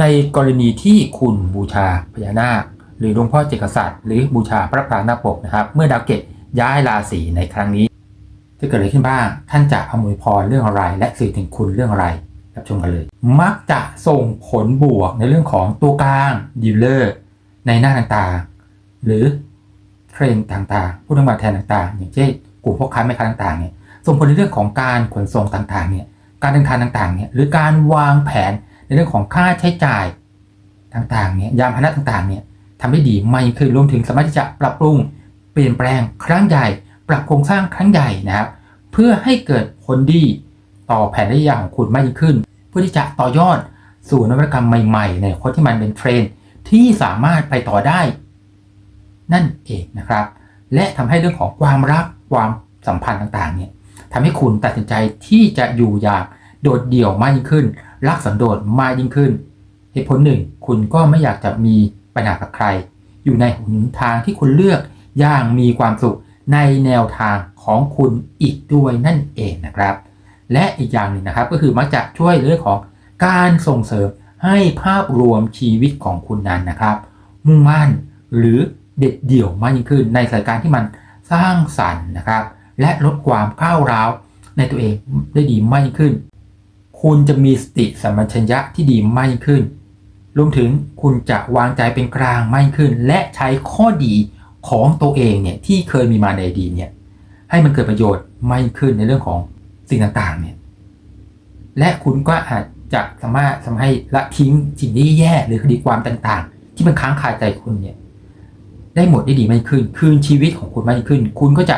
ในกรณีที่คุณบูชาพญานาค หรือหลวงพ่อเจกษัตริย์หรือบูชาพระปรางนาปกนะครับ เมื่อดาวเกตย้ายราศีในครั้งนี้ จะเกิดอะไรขึ้นบ้าง ท่านจะอำนวยพรเรื่องอะไร และสื่อถึงคุณเรื่องอะไรรับชมกันเลย มักจะส่งผลบวกในเรื่องของตัวกลางดีลเลอร์ในหน้าต่างๆ หรือเทรนต่างๆ ผู้นำมาแทนต่างๆ อย่างเช่นกลุ่มพ่อค้าแม่ค้าต่างๆเนี่ยส่งผลในเรื่องของการขนส่งต่างๆเนี่ยการเดินทางต่างๆเนี่ยหรือการวางแผน ในเรื่องของค่าใช้จ่ายต่างๆเนี่ยยามพาหนะต่างๆเนี่ยทำได้ดีไม่เคยรวมถึงสามารถที่จะปรับปรุงเปลี่ยนแปลงครั้งใหญ่ ปรับโครงสร้างครั้งใหญ่นะครับเพื่อให้เกิดผลดีต่อแผนระยะยาวของคุณมากยิ่งขึ้น เพื่อที่จะต่อยอดสู่นวัตกรรมใหม่ๆ ในคนที่มันเป็นเทรนที่สามารถไปต่อได้ นั่นเองนะครับ และทำให้เรื่องของความรักความสัมพันธ์ต่างๆเนี่ยทำให้คุณตัดสินใจที่จะอยู่อย่าง โดดเดี่ยวมากยิ่งขึ้น รักสันโดษมากยิ่งขึ้น เหตุผลหนึ่ง คุณก็ไม่อยากจะมีปัญหากับใคร อยู่ในหนทางที่คุณเลือกอย่างมีความสุขในแนวทางของคุณอีกด้วยนั่นเองนะครับ และอีกอย่างหนึ่งนะครับก็คือมักจะช่วยเรื่องของการส่งเสริมให้ภาพรวมชีวิตของคุณนั้นนะครับ มุ่งมั่นหรือเด็ดเดี่ยวมากยิ่งขึ้น ในสถานการณ์ที่มันสร้างสรรค์นะครับ และลดความก้าวร้าวในตัวเองได้ดีมากยิ่งขึ้น คุณจะมีสติสัมปชัญญะที่ดีมากยิ่งขึ้น รวมถึงคุณจะวางใจเป็นกลางมากยิ่งขึ้น และใช้ข้อดีของตัวเองเนี่ยที่เคยมีมาในอดีตเนี่ยให้มันเกิดประโยชน์มากยิ่งขึ้นในเรื่องของสิ่งต่างๆเนี่ยและคุณก็อาจจะสามารถทำให้ละทิ้งสิ่งที่แย่หรือคดีความต่างๆ ที่มันค้างคาใจคุณเนี่ยได้หมดได้ดีมากยิ่งขึ้น คืนชีวิตของคุณมากยิ่งขึ้น คุณก็จะ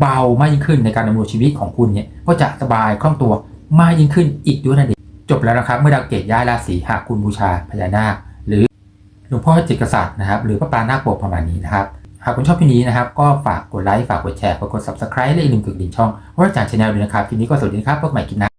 เบามากยิ่งขึ้นในการดำรงชีวิตของคุณเนี่ยก็จะสบายคล่องตัว มากยิ่งขึ้นอีกด้วยนั่นเองจบแล้วนะครับ เมื่อดาวเกตย้ายราศีหากคุณบูชาพญานาค หรือหลวงพ่อจิตกษัตริย์นะครับ หรือพระปางนาคปกประมาณนี้นะครับหากคุณชอบคลิปนี้นะครับ ก็ฝากกดไลค์ ฝากกดแชร์ ฝากกด subscribe และอย่าลืมกดกระดิ่งช่องว่าอาจารย์ชาแนลด้วยนะครับคลิปนี้ก็สวัสดีครับพบกันใหม่คลิปหน้า